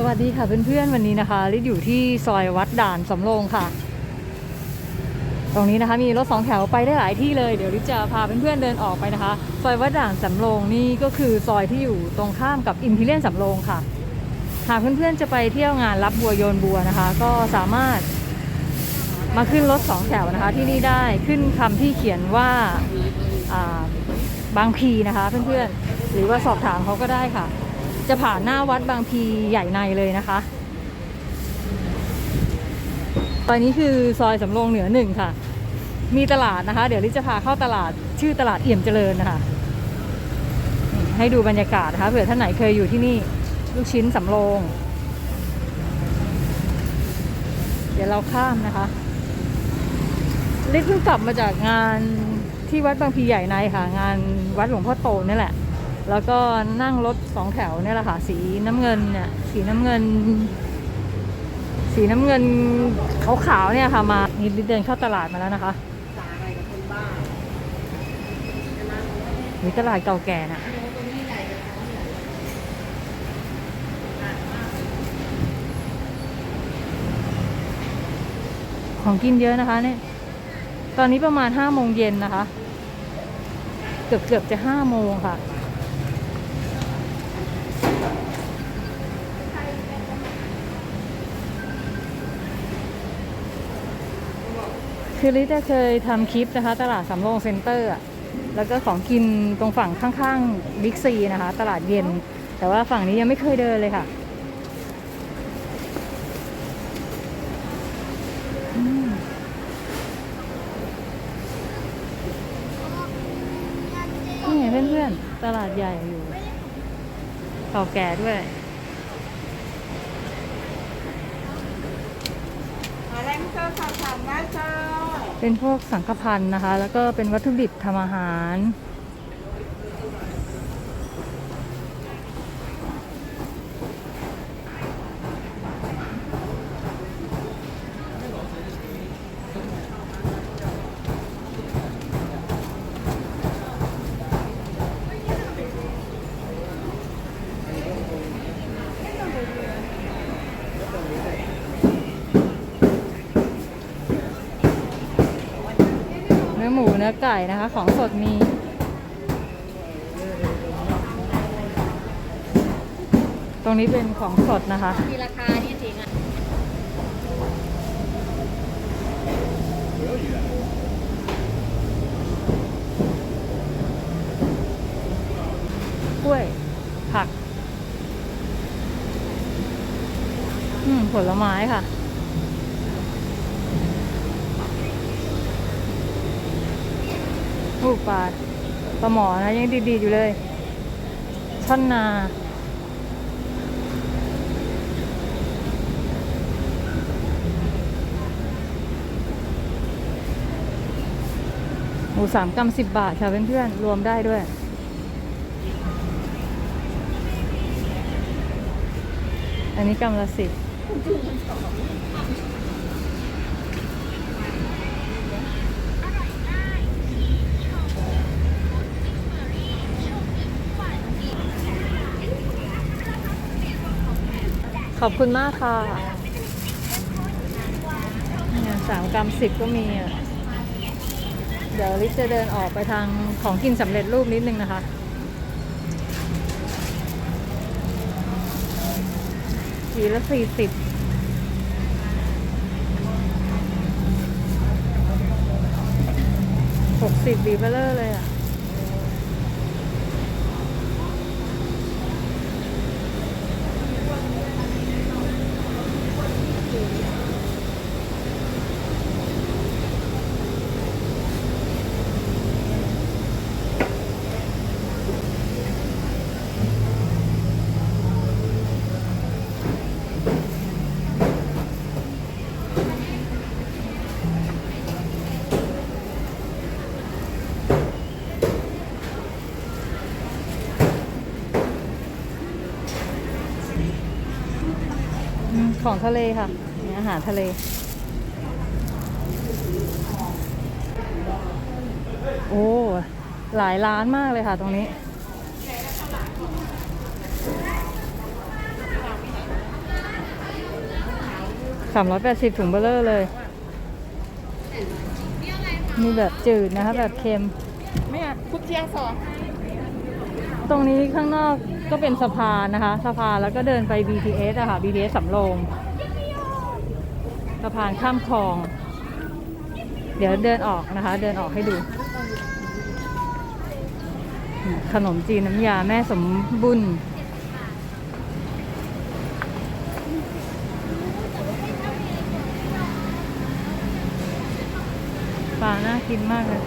สวัสดีค่ะเพื่อนๆวันนี้นะคะลิศอยู่ที่ซอยวัดด่านสำโรงค่ะ ตรงนี้นะคะมีรถสองแถวไปได้หลายที่เลยเดี๋ยวลิศจะพาเพื่อนๆเดินออกไปนะคะ ซอยวัดด่านสำโรงนี่ก็คือซอยที่อยู่ตรงข้ามกับอิมพีเรียนสำโรงค่ะหากเพื่อนๆจะไปเที่ยวงานรับบัวโยนบัวนะคะ ก็สามารถมาขึ้นรถสองแถวนะคะ ที่นี่ได้ขึ้นคำที่เขียนว่าอ่าบางพีนะคะ เพื่อนๆหรือว่าสอบถามเขาก็ได้ค่ะ จะผ่านหน้าวัดบางพีใหญ่ในเลยนะคะตอนนี้คือซอยสำโรงเหนือหนึ่งค่ะ มีตลาดนะคะ เดี๋ยวลิซจะพาเข้าตลาดชื่อตลาดเอี่ยมเจริญนะคะให้ดูบรรยากาศนะคะเผื่อท่านไหนเคยอยู่ที่นี่ลูกชิ้นสำโรง เดี๋ยวเราข้ามนะคะลิซเพิ่งกลับมาจากงานที่วัดบางพีใหญ่ในค่ะ งานวัดหลวงพ่อโตนี่แหละ แล้วก็นั่งรถสองแถวเนี่ยแหละค่ะ สีน้ำเงินเนี่ย สีน้ำเงิน สีน้ำเงินขาวๆเนี่ยค่ะ มานี่เดินเข้าตลาดมาแล้วนะคะนี่ตลาดเก่าแก่น่ะของกินเยอะนะคะเนี่ย ตอนนี้ประมาณห้าโมงเย็นนะคะ เกือบเกือบๆจะห้าโมงค่ะ คือลิจะเคยทำคลิปนะคะ ตลาดสำโรงเซ็นเตอร์แล้วก็ของกินตรงฝั่งข้างๆบิ๊กซีนะคะ ตลาดเย็น แต่ว่าฝั่งนี้ยังไม่เคยเดินเลยค่ะนี่เพื่อนๆ ตลาดใหญ่อยู่เก่าแก่ด้วย อะไรไม่ เจอสอบถามได้เจอเป็นพวกสังขพันธ์นะคะ แล้วก็เป็นวัตถุดิบทำอาหาร อหมูเนื้อไก่นะคะ ของสดมีตรงนี้เป็นของสดนะคะ มีราคานี่จริงอะกล้วย ผัก อืม ผลไม้ค่ะ ผูกปลาปลาหมอนะยังดีๆอยู่เลย ช่อนนาหมูสามกรัมสิบบาทค่ะเพื่อนๆ รวมได้ด้วย อันนี้กรัมละสิบ ขอบคุณมากค่ะเนี่ยสามกรัมสิบก็มีอะ เดี๋ยวลิซจะเดินออกไปทางของกินสำเร็จรูปนิดนึงนะคะขีละสี่สิบหกสิบบีเบลเลอร์เลยอะ ของทะเลค่ะนี่อาหารทะเล โอ้ หลายร้านมากเลยค่ะตรงนี้ สามร้อยแปดสิบถุงเบลเลอร์เลย มีแบบจืดนะคะ แบบเค็ม ไม่อะคุกเที่ยงสอง ตรงนี้ข้างนอก ก็เป็นสะพานนะคะ สะพานแล้วก็เดินไป BTS อะค่ะ BTS สำโรงสะพานข้ามคลอง เดี๋ยวเดินออกนะคะ เดินออกให้ดู ขนมจีนน้ำยาแม่สมบุญปลาน่ากินมากเลย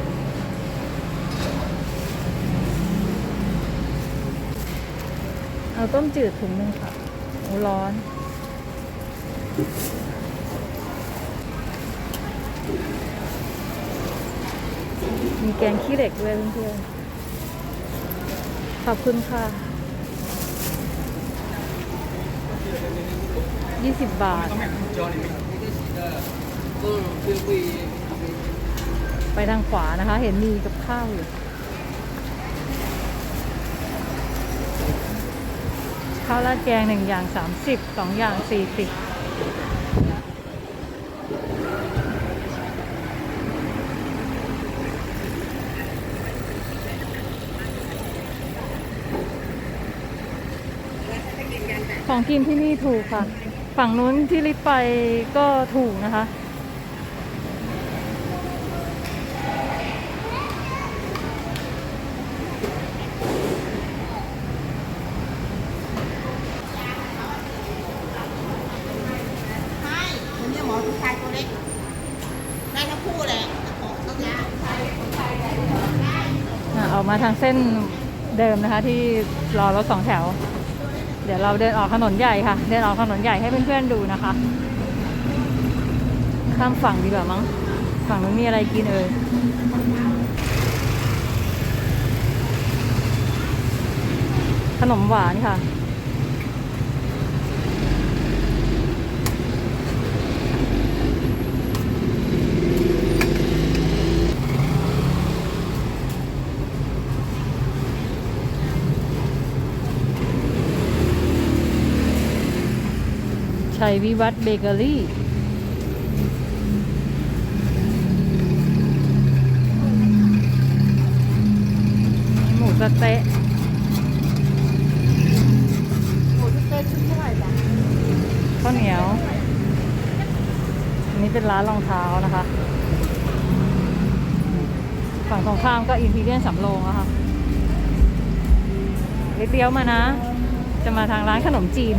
เอาต้มจืดถุงหนึงค่ะโอ้ร้อน มีแกงขี้เหล็กด้วยเพื่อนๆขอบคุณค่ะยี่สิบบาท ไปทางขวานะคะ เห็นมีกับข้าวอยู่ ข้าวราดแกงหนึ่งอย่างสามสิบสองอย่างสี่สิบของกินที่นี่ถูกค่ะ ฝั่งนู้นที่ลิฟต์ไปก็ถูกนะคะ ใช่คนนี้หมอผู้ชายตัวเล็ก ได้ทั้งคู่แหละของต้องยา อะออกมา ทางเส้นเดิมนะคะ ที่รอรถสองแถว เดี๋ยวเราเดินออกถนนใหญ่ค่ะ เดินออกถนนใหญ่ให้เพื่อนๆดูนะคะ ข้ามฝั่งดีกว่ามั้ง ฝั่งนู้นมีอะไรกินเอ่ยขนมหวานค่ะ ชัยวิวัฒน์เบเกอรี่ หมูสะเต๊ะหมูทุกเต้ชุดเท่าไหร่จ๊ะข้าวเหนียว อันนี้เป็นร้านรองเท้านะคะ ฝั่งตรงข้ามก็อินพีเรียนสำโรงอะค่ะเลี้ยวมานะ จะมาทางร้านขนมจีน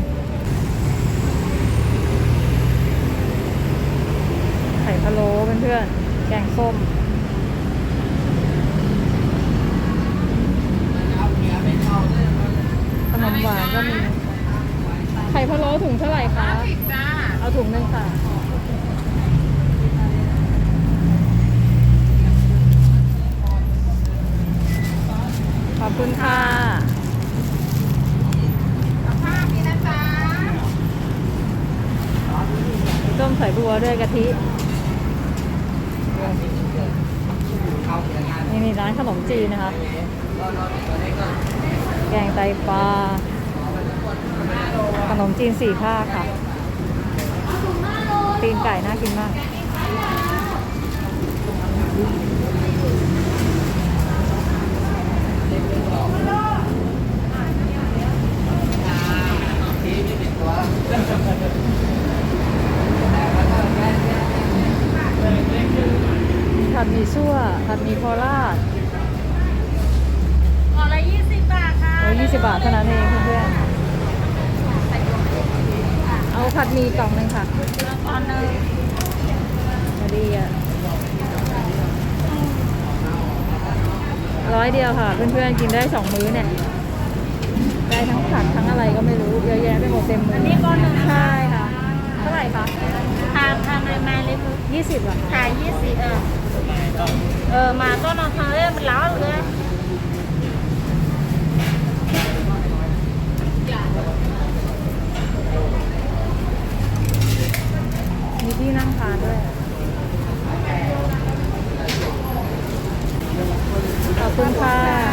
ไข่ พะโล้เพื่อนๆ แกงส้มขนมหวานก็มี ไข่พะโล้ถุงเท่าไหร่คะสิบจ้าเอาถุงหนึ่งค่ะ ขอบคุณค่ะผ้ามีนะจ๊ะต้มสายบัวด้วยกะทิ นี่นี่ร้านขนมจีนนะคะ แกงไตปลา ขนมจีนสี่ภาคค่ะ ตีนไก่น่ากินมาก ผัดหมี่ซั่วผัดหมี่โคราชห่อละยี่สิบบาทค่ะโอ้ยี่สิบบาทเท่านั้นเองเพื่อนๆเอาผัดหมี่กล่องหนึ่งค่ะตอนนึงพอดีอะร้อยเดียวค่ะ เพื่อนๆกินได้สองมื้อเนี่ยได้ทั้งผัดทั้งอะไรก็ไม่รู้เยอะแยะไปหมดเต็มมืออัอันนี้ก้อนหนึ่งใช่ค่ะ เท่าไหร่คะทางทางเลยมาเลยคือยี่สิบเหรอคะขายยี่สิบเออ เออมาก็นอนทางเล่มันล้าเลยมีที่นั่งทานด้วย ขอบคุณค่ะ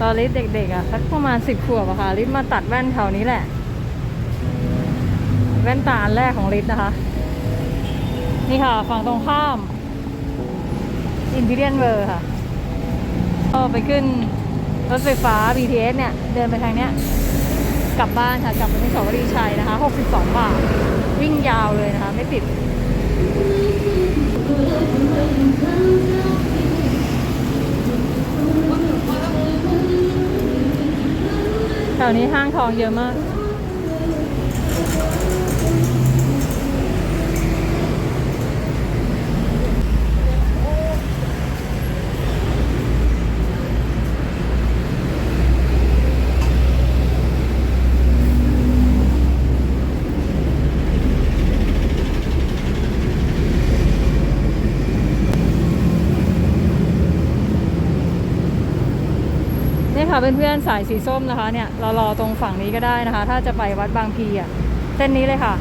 ตอนลิศเด็กๆอะสักประมาณสิบขวบอะค่ะลิศมาตัดแว่นแถวนี้แหละ แว่นตาอันแรกของลิศนะคะ นี่ค่ะฝั่งตรงข้ามอินพิเรียนเวอร์ค่ะ ก็ไปขึ้นรถไฟฟ้า BTS เนี่ย เดินไปทางเนี้ย กลับบ้านค่ะ กลับไปที่สวรีชัยนะคะ 62 บาท วิ่งยาวเลยนะคะ ไม่ติด แถวนี้ห้างทองเยอะมาก ค่ะเพื่อนๆสายสีส้มนะคะเนี่ยเรารอตรงฝั่งนี้ก็ได้นะคะ ถ้าจะไปวัดบางพีอะเส้นนี้เลยค่ะ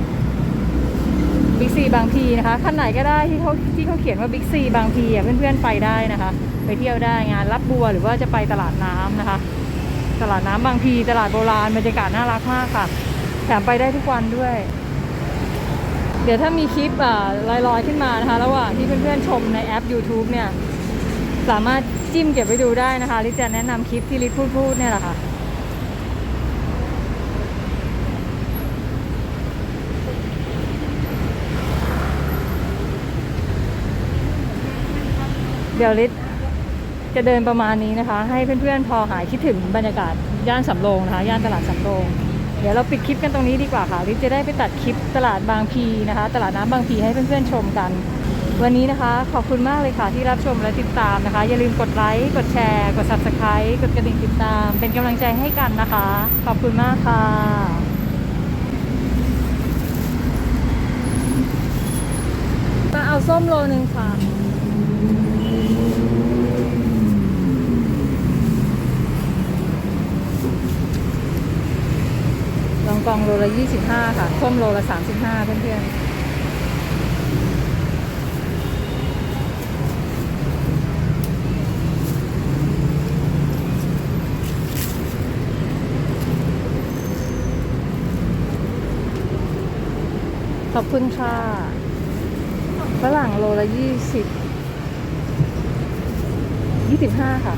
บิ๊กซีบางพีนะคะขั้นไหนก็ได้ที่เขาที่เขาเขียนว่าบิ๊กซีบางพีอะเพื่อนๆไปได้นะคะ ไปเที่ยวได้งานรับบัวหรือว่าจะไปตลาดน้ำนะคะ ตลาดน้ำบางพีตลาดโบราณบรรยากาศน่ารักมากค่ะแถมไปได้ทุกวันด้วย เดี๋ยวถ้ามีคลิปอ่าลอยๆขึ้นมานะคะ ระหว่างที่เพื่อนๆชมในแอป YouTube เนี่ย สามารถจิ้มเก็บไว้ดูได้นะคะลิซจะแนะนำคลิปที่ลิซพูดพูดเนี่ยแหละค่ะเดี๋ยวลิศจะเดินประมาณนี้นะคะ ให้เพื่อนๆพอหายคิดถึงบรรยากาศย่านสำโรงนะคะ ย่านตลาดสำโรง เดี๋ยวเราปิดคลิปกันตรงนี้ดีกว่าค่ะลิศจะได้ไปตัดคลิปตลาดบางพีนะคะ ตลาดน้ำบางพีให้เพื่อนๆชมกัน วันนี้นะคะขอบคุณมากเลยค่ะที่รับชมและติดตามนะคะ อย่าลืมกดไลค์กดแชร์ กด subscribe กดกระดิ่งติดตาม เป็นกำลังใจให้กันนะคะ ขอบคุณมากค่ะมาเอาส้มโลนึงค่ะ ลองกองโลละ 25 ค่ะ ส้มโลละ 35 เพื่อนๆ อบคุณค่ะฝรั่งโลละยี่สิบยี่สิบห้าค่ะ